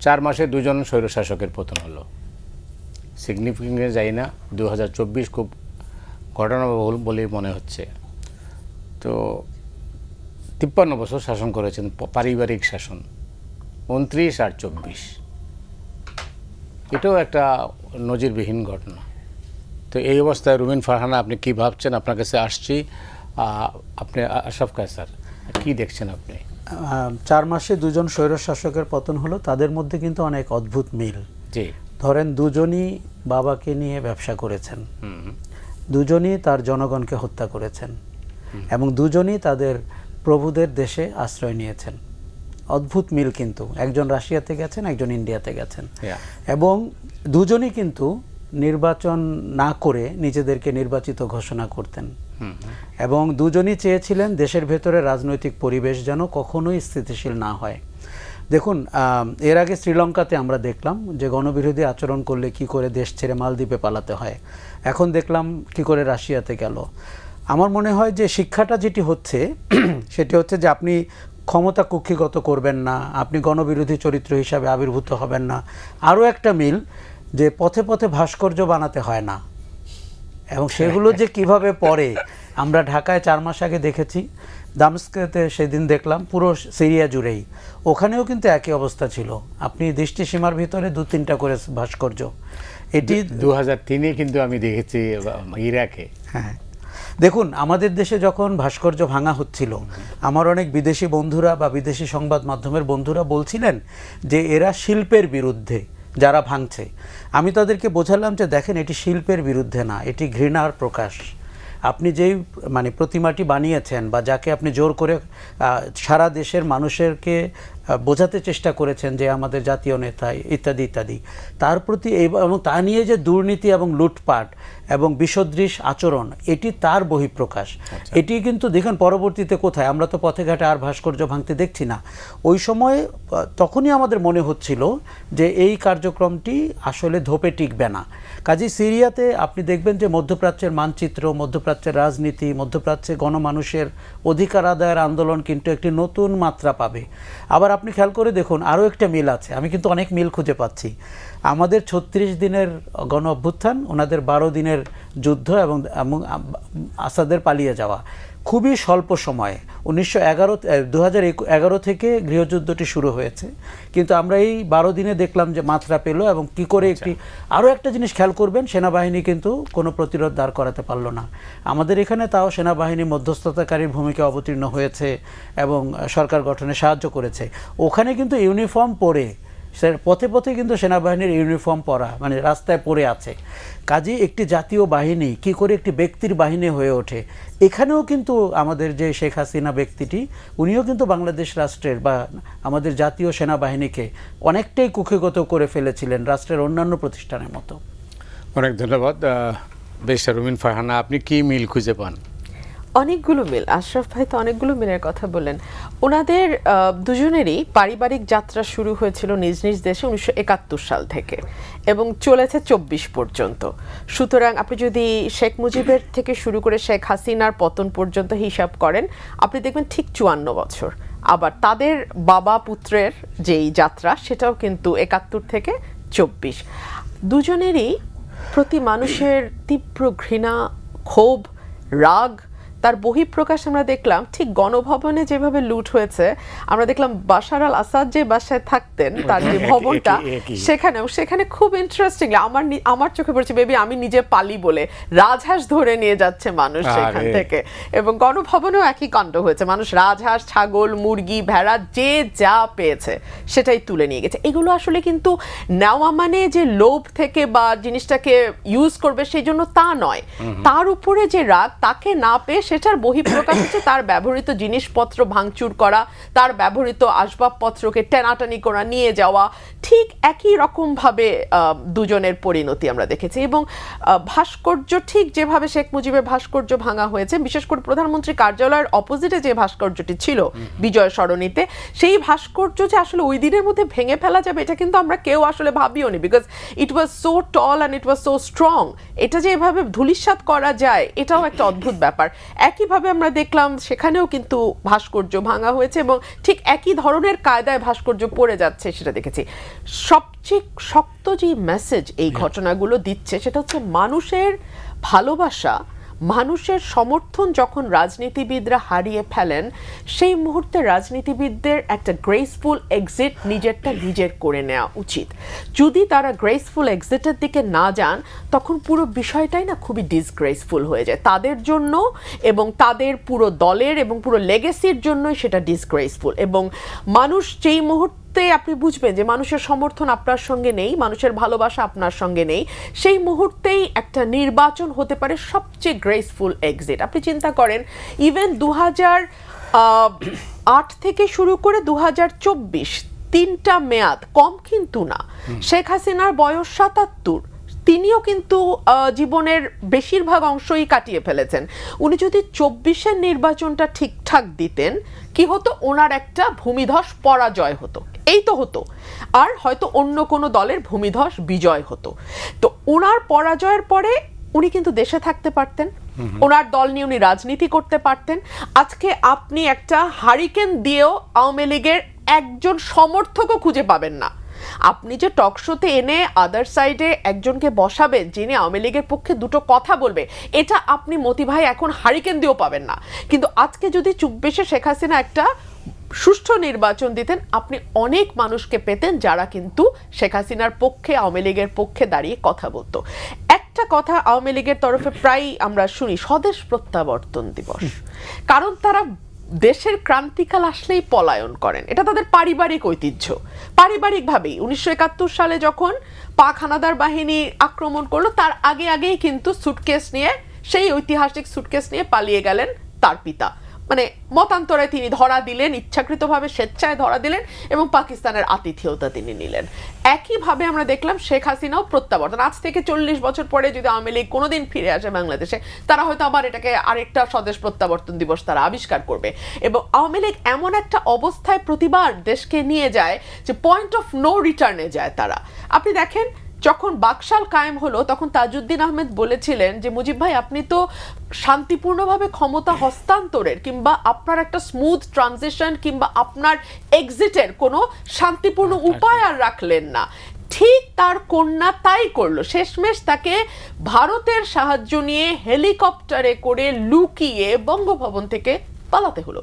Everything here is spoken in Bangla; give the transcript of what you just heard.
চার মাসে দুজন স্বৈরশাসকের পতন হলো। সিগনিফিকেন্টে যাই না দু হাজার চব্বিশ খুব ঘটনাবহুল বলেই মনে হচ্ছে। তো তিপ্পান্ন বছর শাসন করেছেন পারিবারিক শাসন, উনত্রিশ আর চব্বিশ। এটাও একটা নজিরবিহীন ঘটনা। তো এই অবস্থায় রুমিন ফারহানা, আপনি কি ভাবছেন? আপনার কাছে আসছি। আপনি আ- কায় স্যার কী দেখছেন আপনি? চার মাসে দুজন স্বৈরশাসকের পতন হলো তাদের মধ্যে কিন্তু অনেক অদ্ভুত মিল। জি। ধরেন দুজনই বাবাকে নিয়ে ব্যবসা করেছেন। দুজনই তার জনগণকে হত্যা করেছেন। এবং দুজনই তাদের প্রভুদের দেশে আশ্রয় নিয়েছেন। অদ্ভুত মিল কিন্তু। একজন রাশিয়াতে গেছেন একজন ইন্ডিয়াতে গেছেন। এবং দুজনই কিন্তু নির্বাচন না করে নিজেদেরকে নির্বাচিত ঘোষণা করতেন। এবং দুজনই চেয়েছিলেন দেশের ভেতরে রাজনৈতিক পরিবেশ যেন কখনোই স্থিতিশীল না হয়। দেখুন এর আগে শ্রীলঙ্কাতে আমরা দেখলাম যে গণবিরোধী আচরণ করলে কি করে দেশ ছেড়ে মালদ্বীপে পালাতে হয়। এখন দেখলাম কি করে রাশিয়াতে গেল। আমার মনে হয় যে শিক্ষাটা যেটি হচ্ছে, সেটি হচ্ছে যে আপনি ক্ষমতা কুক্ষিগত করবেন না, আপনি গণবিরোধী চরিত্র হিসাবে আবির্ভূত হবেন না। আরও একটা মিল যে পথে পথে ভাস্কর্য বানাতে হয় না। এবং সেগুলো যে কীভাবে পড়ে আমরা ঢাকায় চার মাস আগে দেখেছি দামস্কেতে সেদিন দেখলাম পুরো সিরিয়া জুড়েই। ওখানেও কিন্তু একই অবস্থা ছিল। আপনি দৃষ্টিসীমার ভিতরে দু তিনটা করে ভাস্কর্য। এটি দু হাজার তিনে কিন্তু আমি দেখেছি ইরাকে। হ্যাঁ। দেখুন আমাদের দেশে যখন ভাস্কর্য ভাঙা হচ্ছিল আমার অনেক বিদেশি বন্ধুরা বা বিদেশি সংবাদ মাধ্যমের বন্ধুরা বলছিলেন যে এরা শিল্পের বিরুদ্ধে যারা ভাঙছে। আমি তাদেরকে বোঝালাম যে দেখেন এটি শিল্পের বিরুদ্ধে না এটি ঘৃণার প্রকাশ। আপনি যেই মানে প্রতিমাটি বানিয়েছেন বা যাকে আপনি জোর করে সারা দেশের মানুষেরকে বোঝাতে চেষ্টা করেছেন যে আমাদের জাতীয় নেতা, ইত্যাদি ইত্যাদি, তার প্রতি এবং তা নিয়ে যে দুর্নীতি এবং লুটপাট এবং বিসদৃশ আচরণ এটি তার বহিঃপ্রকাশ। এটি কিন্তু দেখেন পরবর্তীতে কোথায় আমরা তো পথে ঘাটে আর ভাস্কর্য ভাঙতে দেখছি না। ওই সময় তখনই আমাদের মনে হচ্ছিল যে এই কার্যক্রমটি আসলে ধোপে টিকবে না। কাজী সিরিয়াতে আপনি দেখবেন যে মধ্যপ্রাচ্যের মানচিত্র মধ্যপ্রাচ্যের রাজনীতি মধ্যপ্রাচ্যে গণমানুষের অধিকার আদায়ের আন্দোলন কিন্তু একটি নতুন মাত্রা পাবে। আবার আপনি খেয়াল করে দেখুন আরও একটা মিল আছে। আমি কিন্তু অনেক মিল খুঁজে পাচ্ছি। আমাদের ছত্রিশ দিনের গণ অভ্যুত্থান ওনাদের বারো দিনের যুদ্ধ এবং আসাদের পালিয়ে যাওয়া। খুবই স্বল্প সময়ে। উনিশশো এগারো দু হাজার এগারো থেকে গৃহযুদ্ধটি শুরু হয়েছে। কিন্তু আমরা এই বারো দিনে দেখলাম যে মাত্রা পেল এবং কি করে একটি আরও একটা জিনিস খেয়াল করবেন সেনাবাহিনী কিন্তু কোনো প্রতিরোধ দাঁড় করাতে পারল না। আমাদের এখানে তাও সেনাবাহিনী মধ্যস্থতাকারীর ভূমিকা অবতীর্ণ হয়েছে এবং সরকার গঠনে সাহায্য করেছে। ওখানে কিন্তু ইউনিফর্ম পরে পথে পথে কিন্তু সেনাবাহিনীর ইউনিফর্ম পরা মানে রাস্তায় পড়ে আছে। কাজে একটি জাতীয় বাহিনী, কি করে একটি ব্যক্তির বাহিনী হয়ে ওঠে। এখানেও কিন্তু আমাদের যে শেখ হাসিনা ব্যক্তিটি, উনিও কিন্তু বাংলাদেশ রাষ্ট্রের বা আমাদের জাতীয় সেনাবাহিনীকে অনেকটাই কুক্ষিগত করে ফেলেছিলেন রাষ্ট্রের অন্যান্য প্রতিষ্ঠানের মতো। অনেক ধন্যবাদ। বেশ, রুমিন ফারহানা, আপনি কি মিল খুঁজে পান? অনেকগুলো মিল, আশরাফ ভাই তো অনেকগুলো মিলের কথা বললেন। ওনাদের দুজনেরই পারিবারিক যাত্রা শুরু হয়েছিল নিজ নিজ দেশে উনিশশো একাত্তর সাল থেকে এবং চলেছে চব্বিশ পর্যন্ত। সুতরাং আপনি যদি শেখ মুজিবের থেকে শুরু করে শেখ হাসিনার পতন পর্যন্ত হিসাব করেন, আপনি দেখবেন ঠিক চুয়ান্ন বছর। আবার তাদের বাবা পুত্রের যেই যাত্রা, সেটাও কিন্তু একাত্তর থেকে চব্বিশ। দুজনেরই প্রতি মানুষের তীব্র ঘৃণা, ক্ষোভ, রাগ তার বহিঃপ্রকাশ আমরা দেখলাম ঠিক গণভবনে যেভাবে লুট হয়েছে আমরা দেখলাম বাশার আল আসাদ যে বাসায় থাকতেন তার যে ভবনটা একই- একই। সেখানে সেখানে খুব ইন্টারেস্টিং আমার আমার চোখে পড়ছে বেবি আমি নিজে পালি বলে রাজহাঁস ধরে নিয়ে যাচ্ছে মানুষ সেখান থেকে। এবং গণভবনেও একই কাণ্ড হয়েছে মানুষ রাজহাঁস ছাগল মুরগি ভেড়া যে যা পেয়েছে সেটাই তুলে নিয়ে গেছে। এগুলো আসলে কিন্তু নেওয়া মানে যে লোভ থেকে বা জিনিসটাকে ইউজ করবে সেই জন্য তা নয়। তার উপরে যে রাগ তাকে না পেয়ে সেটার বহিঃপ্রকাশ হচ্ছে তার ব্যবহৃত জিনিসপত্র ভাঙচুর করা, তার ব্যবহৃত আসবাবপত্রকে টেনাটানি করা, নিয়ে যাওয়া। ঠিক একই রকমভাবে দুজনের পরিণতি আমরা দেখেছি এবং ভাস্কর্য ঠিক যেভাবে শেখ মুজিবের ভাস্কর্য ভাঙা হয়েছে, বিশেষ করে প্রধানমন্ত্রী কার্যালয়ের অপোজিটে যে ভাস্কর্যটি ছিল বিজয় সরণিতে, সেই ভাস্কর্য যে আসলে ওই দিনের মধ্যে ভেঙে ফেলা যাবে, এটা কিন্তু আমরা কেউ আসলে ভাবিও নি because it was so tall and it was so strong এটা যে এভাবে ধুলিস্বাত করা যায়, এটাও একটা অদ্ভুত ব্যাপার। একইভাবে আমরা দেখলাম সেখানেও কিন্তু ভাস্কর্য ভাঙা হয়েছে এবং ঠিক একই ধরনের কায়দায় ভাস্কর্য পড়ে যাচ্ছে সেটা দেখেছি। সবচেয়ে শক্ত যে মেসেজ এই ঘটনাগুলো দিচ্ছে সেটা হচ্ছে মানুষের ভালোবাসা মানুষের সমর্থন যখন রাজনীতিবিদরা হারিয়ে ফেলেন, সেই মুহূর্তে রাজনীতিবিদদের একটা গ্রেসফুল এক্সিট নিজেরটা নিজের করে নেওয়া উচিত। যদি তারা গ্রেসফুল এক্সিটের দিকে না যান, তখন পুরো বিষয়টাই না খুবই ডিসগ্রেসফুল হয়ে যায়। তাদের জন্য এবং তাদের পুরো দলের এবং পুরো লেগেসির জন্যই সেটা ডিসগ্রেসফুল এবং মানুষ যেই মুহূর্তে মুহূর্তে আপনি বুঝবেন যে মানুষের সমর্থন আপনার সঙ্গে নেই মানুষের ভালোবাসা আপনার সঙ্গে নেই। সেই মুহূর্তেই একটা নির্বাচন হতে পারে সবচেয়ে গ্রেসফুল এক্সিট আপনি চিন্তা করেন ইভেন দু হাজার আট থেকে শুরু করে দু হাজার চব্বিশ তিনটা মেয়াদ কম কিন্তু না। শেখ হাসিনার বয়স সাতাত্তর তিনিও কিন্তু জীবনের বেশিরভাগ অংশই কাটিয়ে ফেলেছেন। উনি যদি চব্বিশের নির্বাচনটা ঠিকঠাক দিতেন কি হতো? ওনার একটা ভূমিধস পরাজয় হতো। এই তো হতো। আর হয়তো অন্য কোনো দলের ভূমিধস বিজয় হতো। তো ওনার পরাজয়ের পরে উনি কিন্তু দেশে থাকতে পারতেন। ওনার দল নিয়ে উনি রাজনীতি করতে পারতেন। আজকে আপনি একটা হারিকেন দিয়েও আওয়ামী লীগের একজন সমর্থকও খুঁজে পাবেন না। আপনি যে টক শোতে এনে আদার সাইডে একজনকে বসাবেন যিনি আওয়ামী লীগের পক্ষে দুটো কথা বলবে এটা আপনি মতি ভাই এখন হারিকেন দিয়েও পাবেন না। কিন্তু আজকে যদি চুপবেশে শেখ হাসিনা একটা সুষ্ঠু নির্বাচন দিতেন। আপনি অনেক মানুষকে পেতেন যারা কিন্তু শেখ হাসিনার পক্ষে আওয়ামী লীগের পক্ষে দাঁড়িয়ে কথা বলতো। একটা কথা আওয়ামী লীগের তরফে প্রায়ই আমরা শুনি স্বদেশ প্রত্যাবর্তন দিবস। কারণ তারা দেশের ক্রান্তিকাল আসলেই পলায়ন করেন। এটা তাদের পারিবারিক ঐতিহ্য। পারিবারিকভাবেই উনিশশো একাত্তর সালে যখন পাক হানাদার বাহিনী আক্রমণ করল তার আগে আগেই কিন্তু সুটকেস নিয়ে সেই ঐতিহাসিক সুটকেস নিয়ে পালিয়ে গেলেন তার পিতা। মানে মতান্তরে তিনি ধরা দিলেন, ইচ্ছাকৃতভাবে স্বেচ্ছায় ধরা দিলেন এবং পাকিস্তানের আতিথেয়তা তিনি নিলেন। একইভাবে আমরা দেখলাম শেখ হাসিনাও প্রত্যাবর্তন। আজ থেকে চল্লিশ বছর পরে যদি আওয়ামী লীগ কোনোদিন ফিরে আসে বাংলাদেশে, তারা হয়তো আবার এটাকে আরেকটা স্বদেশ প্রত্যাবর্তন দিবস তারা আবিষ্কার করবে। এবং আওয়ামী লীগ এমন একটা অবস্থায় প্রতিবার দেশকে নিয়ে যায় যে পয়েন্ট অফ নো রিটার্নে যায় তারা। আপনি দেখেন যখন বাকশাল কায়েম হলো তখন তাজউদ্দিন আহমেদ বলেছিলেন যে মুজিব ভাই আপনি তো শান্তিপূর্ণভাবে ক্ষমতা হস্তান্তরের কিংবা আপনার একটা স্মুথ ট্রানজিশন কিংবা আপনার এক্সিটের কোনো শান্তিপূর্ণ উপায় আর রাখলেন না। ঠিক তার কন্যা তাই করল। শেষমেশ তাকে ভারতের সাহায্য নিয়ে হেলিকপ্টারে করে লুকিয়ে বঙ্গভবন থেকে পালাতে হলো।